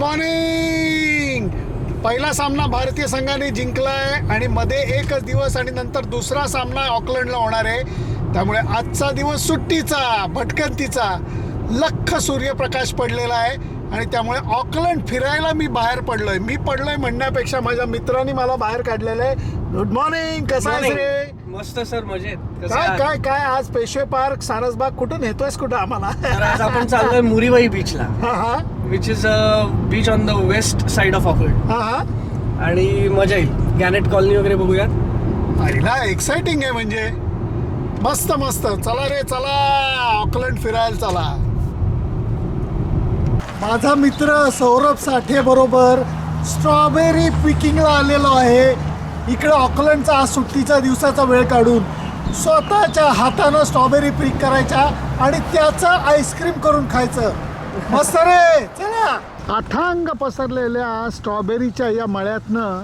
Morning पहिला सामना भारतीय संघाने जिंकलाय आणि मध्ये एकच दिवस आणि नंतर दुसरा सामना ऑकलंडला होणार आहे. त्यामुळे आजचा दिवस सुट्टीचा भटकंतीचा लख सूर्यप्रकाश पडलेला आहे. आणि त्यामुळे ऑकलंड फिरायला मी बाहेर पडलोय. मी पडलोय म्हणण्यापेक्षा माझ्या मित्रांनी मला बाहेर काढलेलं आहे. गुड मॉर्निंग कसा आहेस रे? मस्त सर मजेत. कसं काय? काय काय आज पेशवे पार्क सारसबाग कुठून नेतोयस कुठं तर आम्हाला आज आपण चाललोय मुरीबाई बीचला हा हा. Which is a beach on the west side of Auckland हा हा. आणि मजा येईल. गॅनेट कॉलनी वगैरे बघूयात. एक्साइटिंग आहे म्हणजे. मस्त मस्त. चला रे चला. ऑकलंड फिरायला चला. माझा मित्र सौरभ साठे बरोबर स्ट्रॉबेरी पिकिंगला आलेलो आहे. इकडे ऑकलंडचा आज सुट्टीच्या दिवसाचा वेळ काढून स्वतःच्या हातानं स्ट्रॉबेरी पिक करायच्या आणि त्याचं आईस्क्रीम करून खायचं. मस्त रे चला. अथांग पसरलेल्या स्ट्रॉबेरीच्या या मळ्यातनं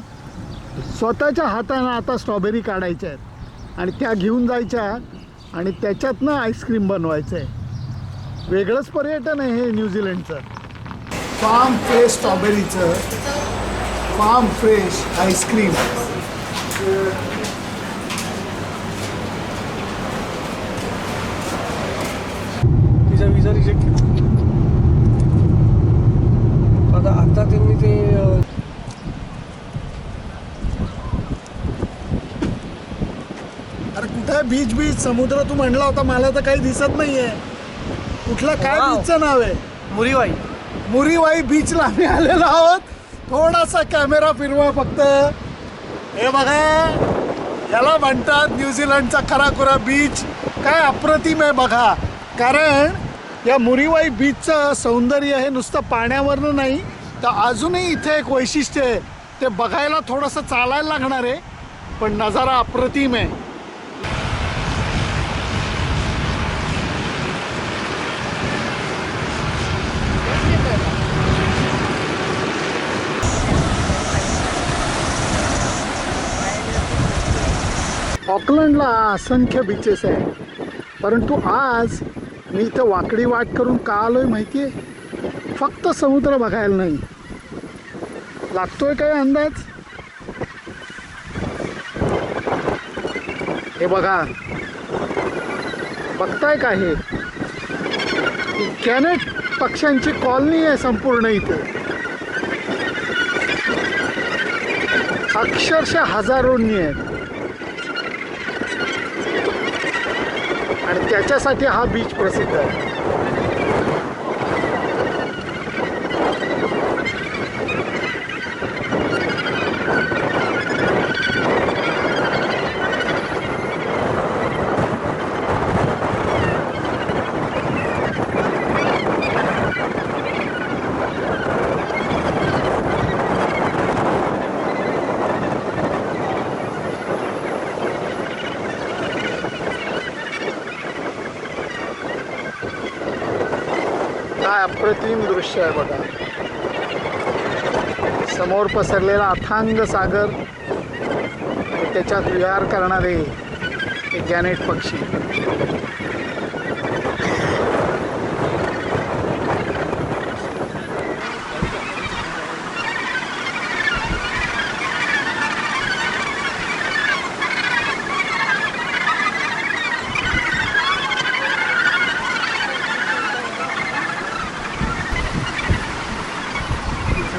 स्वतःच्या हातानं आता स्ट्रॉबेरी काढायच्या आहेत. आणि त्या घेऊन जायच्या आणि त्याच्यातनं आईस्क्रीम बनवायचं आहे वेगळंच पर्यटन आहे हे न्यूझीलंडचं. फार्म फ्रेश स्ट्रॉबेरीचं फार्म फ्रेश आईस्क्रीम तिचा विजा रिजेक्ट केला. आता आता त्यांनी ते अ, अरे कुठं बीच बीच? समुद्र तू म्हणला होता मला तर काही दिसत नाहीये. कुठलं काय. बीचचं नाव आहे? मुरीबाई मुरीवाई बीचला आम्ही आलेलो आहोत. थोडासा कॅमेरा फिरवा फक्त. हे बघा याला म्हणतात न्यूझीलंडचा खराखुरा बीच काय अप्रतिम आहे बघा. कारण या मुरीवाई बीचचं सौंदर्य हे नुसतं पाण्यावरनं नाही तर अजूनही इथे एक वैशिष्ट्य आहे. ते बघायला थोडंसं चालायला लागणार आहे पण नजारा अप्रतिम आहे. ऑकलंडला असंख्य बीचेस आहे परंतु आज मी इथं वाकडी वाट करून का आलोय माहिती आहे फक्त समुद्र बघायला नाही. लागतोय काय अंदाज? हे बघा. बघताय का हे? कॅनेट पक्ष्यांची कॉलनी आहे संपूर्ण इथे. अक्षरशः हजारोंनी आहेत. आणि त्याच्यासाठी हा बीच प्रसिद्ध आहे. अप्रतिम दृश्य आहे बघा. समोर पसरलेला अथांग सागर. त्याच्यात विहार करणारे एक गॅनेट पक्षी.